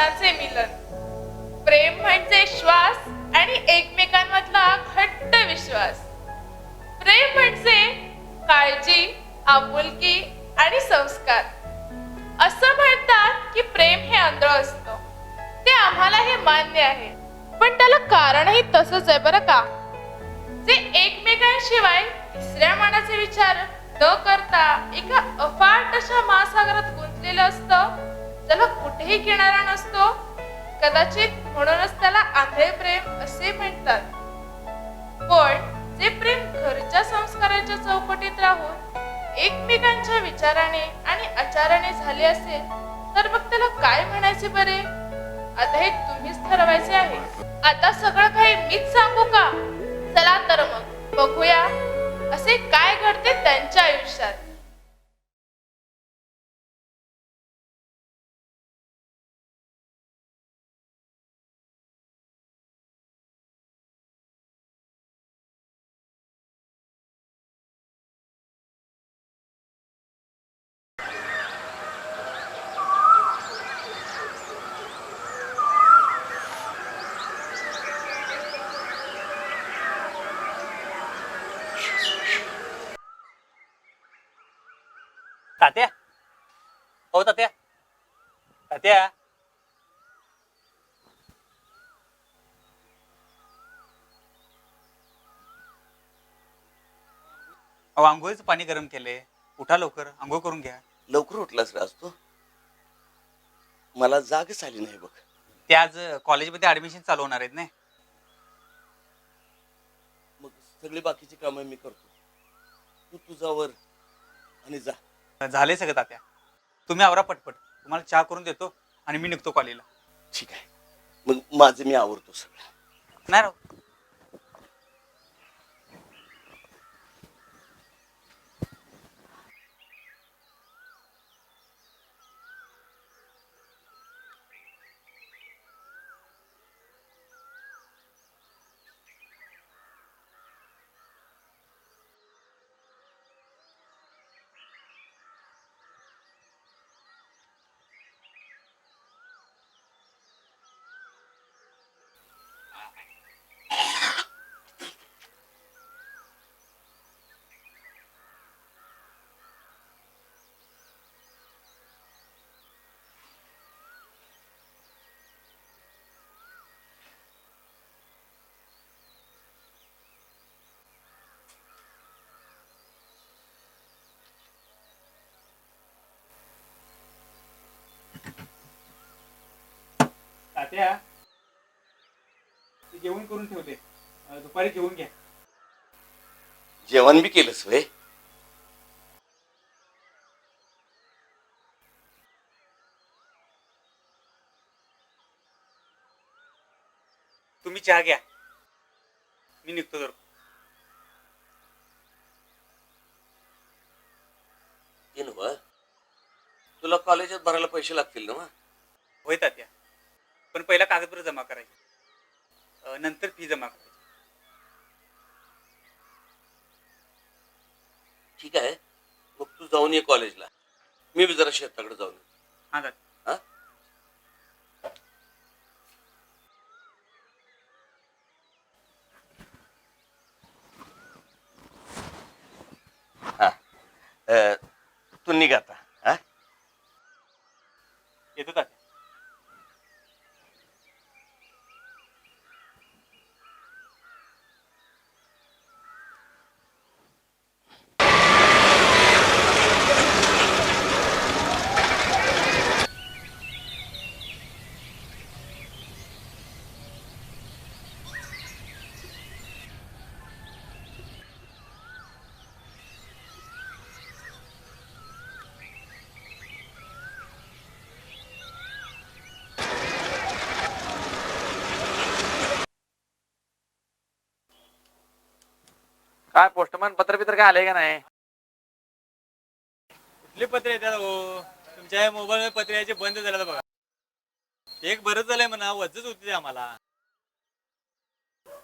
मनाचे मिलन. प्रेम म्हणजे श्वास आणि एकमेकांमधला घट्ट विश्वास. प्रेम म्हणजे काळजी आपुलकी आणि संस्कार. असं म्हणतात की प्रेम हे आंधळ असतं. ते आम्हाला हे मान्य आहे. पण त्याला कारणही तसंच आहे बरं का? जे एकमेकांशिवाय तिसऱ्या मानाचे विचार न करता एका अफाट अशा महासागरात गुंतलेलं असतं त्याला कुठेही घेणारा नसतो. कदाचित म्हणूनच त्याला आंधळे प्रेम असे म्हणतात. पण जे प्रेम घरच्या संस्काराच्या चौकटीत राहून एकमेकांच्या विचाराने आणि आचाराने झाले असेल तर मग त्याला काय म्हणायचे बरे? आता हे तुम्हीच ठरवायचे आहे. आता सगळं काही मीच सांगू का? चला तर मग बघूया. असे काय घडते त्यांच्या आयुष्यात? तात्या? हो तात्या. तात्या. अहो आंघोळीचं पाणी गरम केले उठा लवकर आंघोळ करून घ्या. लवकर उठलास राज तू? मला जागच आली नाही बघ. ते आज कॉलेजमध्ये ऍडमिशन चालू होणार आहेत नाही मग सगळी बाकीची कामं मी करतो. तू तुझावर आणि जा. झाले सगळं तात्या. तुम्ही आवरा पटपट. तुम्हाला चहा करून देतो आणि मी निघतो कॉलेजला. ठीक आहे. मग माझं मी आवरतो सगळं. नाही राव. तात्या जेवण करून ठेवते. अं, दुपारी जेवून घ्या. जेवण बी केलंस वय तुम्ही चहा घ्या. मी निघतो जर. तुला कॉलेजात भरायला पैसे लागतील ना मग होय तात्या. पण पहिला कागदपत्र जमा करायचे. नंतर फी जमा करायची. ठीक आहे. मग तू जाऊन ये कॉलेजला. मी बी जरा शेताकडे जाऊन येतो. हा तात्या हा? हा. अ, तू निघ आता. हा? येतो तात्या. काय पोस्टमन पत्र बित्र काय आले का नाही? कुठले पत्र येतात हो तुमच्या मोबाईल मध्ये पत्र यायचे बंद झालं बघा. एक बरंच झालंय म्हणा वजच होती ते आम्हाला.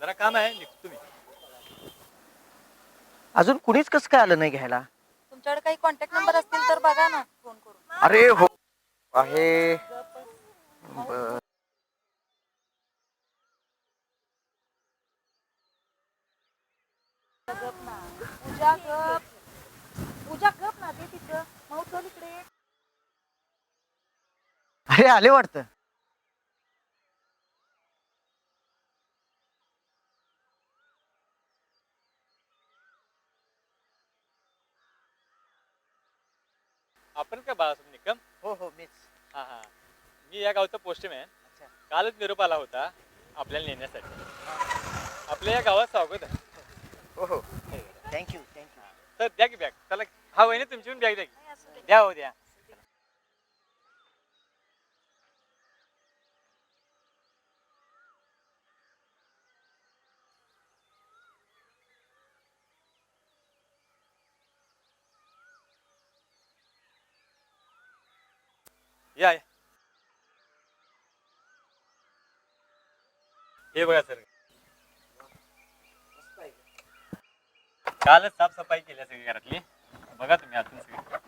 जरा काम आहे निघतो मी अजून कुणीच कसं काय आलं नाही घ्यायला? तुमच्याकडे काही कॉन्टॅक्ट नंबर असतील तर बघा ना फोन करून. अरे हो आहे. बर पूजा गप पूजा गप ना ते तिथं मग चल इकडे अरे आले वाटतं. आपण काय बाळासाहेब निकम? हो हो मीच. हा हा. मी या गावचा पोस्टमॅन अच्छा. कालच निरोप आला होता आपल्याला नेण्यासाठी. आपल्या या गावात स्वागत आहे. हो हो. थँक्यू थँक्यू तर द्या की बॅग. चला हा वहिनी तुमची पण बॅग द्या की. द्या हो द्या. या या. हे बघा सर. कालच साफसफाई केली सगळी घरातली. बघा तुम्ही आतून सगळी.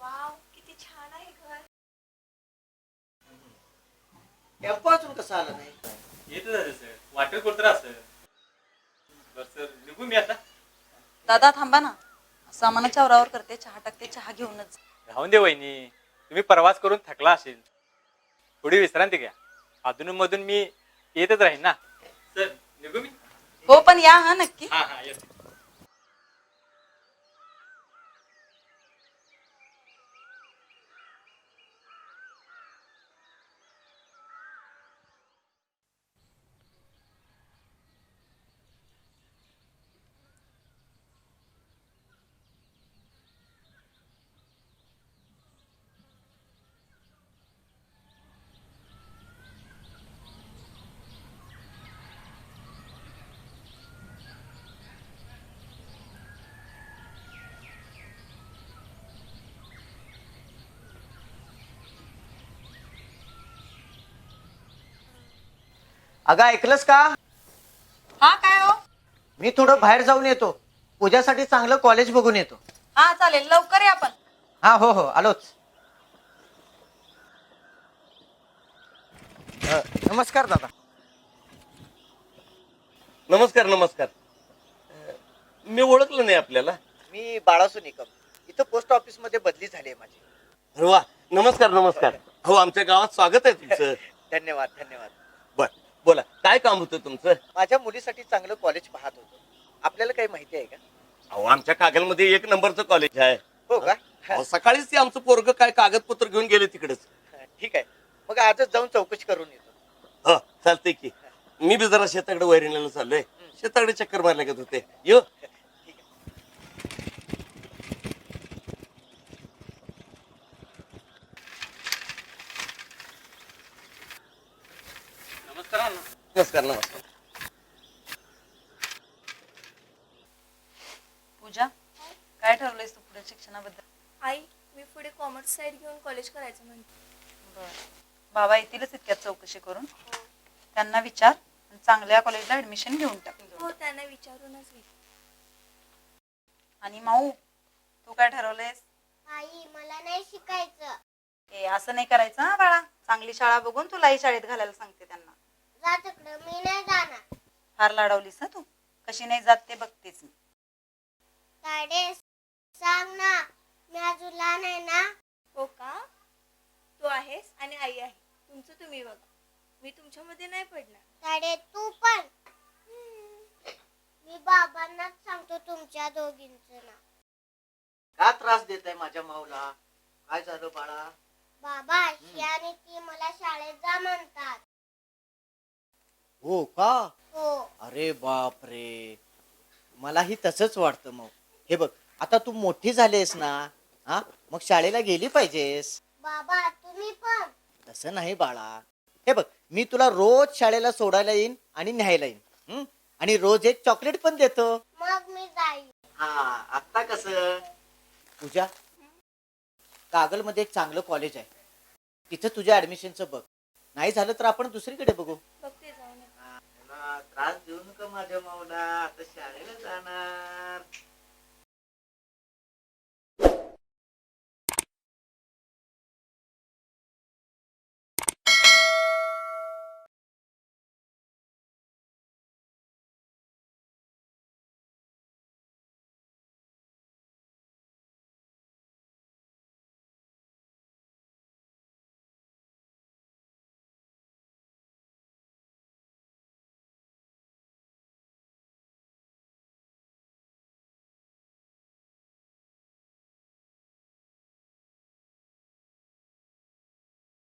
वाव किती छान आहे घर. अजून कसं आलं नाही? येत झालं सर. वाटेल असं. बर सर निघू मी आता. दादा थांबा ना. सामानाच्या वरावर करते चहा टाकते चहा घेऊनच. राहून दे वहिनी. तुम्ही प्रवास करून थकला असेल. थोडी विश्रांती घ्या. अधून मधून मी येतच राहीन ना. सर निघू मी हो पण या हा नक्की. हा हा येतो. अगं ऐकलंस का? हा काय हो? मी थोडं बाहेर जाऊन येतो. पूजासाठी चांगलं कॉलेज बघून येतो. हा चालेल. लवकर या पण. हा हो हो. आलोच. अ, नमस्कार दादा. नमस्कार नमस्कार. अं, मी ओळखलं नाही आपल्याला. मी बाळासू निकम इथं पोस्ट ऑफिसमध्ये बदली झाली आहे माझी. अरे वा. नमस्कार नमस्कार. हो आमच्या गावात स्वागत आहे तुमचं. धन्यवाद धन्यवाद. बोला काय काम होतं तुमचं? माझ्या मुलीसाठी चांगलं कॉलेज पाहत होतो. आपल्याला काही माहिती आहे का? अहो आमच्या कागलमध्ये एक नंबरचं कॉलेज आहे. हो का? अहो, सकाळीच ते आमचं पोरग काय कागदपत्र घेऊन गेले तिकडेच. ठीक आहे. मग आजच जाऊन चौकशी करून येतो. हो चालतंय की. मी बी जरा शेताकडे वैरणीला चाललोय. शेताकडे चक्कर मारल्या गेत होते. यो. नमस्कार नमस्कार पूजा काय ठरवलंयस तू पुढे शिक्षणाबद्दल? आई मी पुढे कॉमर्स साईड घेऊन कॉलेज करायचं म्हणते. बर. बाबा येतीलच इतक्यात चौकशी करून. त्यांना विचार आणि चांगल्या कॉलेजला ऍडमिशन घेऊन टाक. हो त्यांना विचारूनच घे. आणि माऊ तू काय ठरवलंयस? आई मला नाही शिकायचं. ए असं नाही करायचं हा बाळा. चांगली शाळा बघून तुलाही शाळेत घालायला सांगते त्यांना. जा तिकडं मी नाही जाणार. फार लाडवलीस ना तू? कशी नाही जात ते बघतेच मी. ताडे सांग ना मी अजून लहान आहे ना. हो का? तू आहेस आणि आई आहे. तुमचं तुम्ही बघा. मी तुमच्यामध्ये नाही पडणार. ताडे तू पण. मी बाबांनाच सांगतो तुमच्या दोघींचं नाव. का त्रास देत आहे माझ्या माऊला? काय झालं बाळा? बाबा ही आणि ती मला शाळेत जा म्हणतात. हो का? हो. अरे बाप रे मलाही तसंच वाटतं मग. हे बघ आता तू मोठी झालीस ना हा? मग शाळेला गेली पाहिजेस. बाबा तुम्ही पण. तसं नाही बाळा. हे बघ मी तुला रोज शाळेला सोडायला येईन आणि न्यायला येईन हं? आणि रोज एक चॉकलेट पण देतो. मग मी जाईन हा आता कस? पूजा कागलमध्ये एक चांगलं कॉलेज आहे. तिथं तुझ्या ऍडमिशनचं बघ. नाही झालं तर आपण दुसरीकडे बघू. बघ. atrás, Deus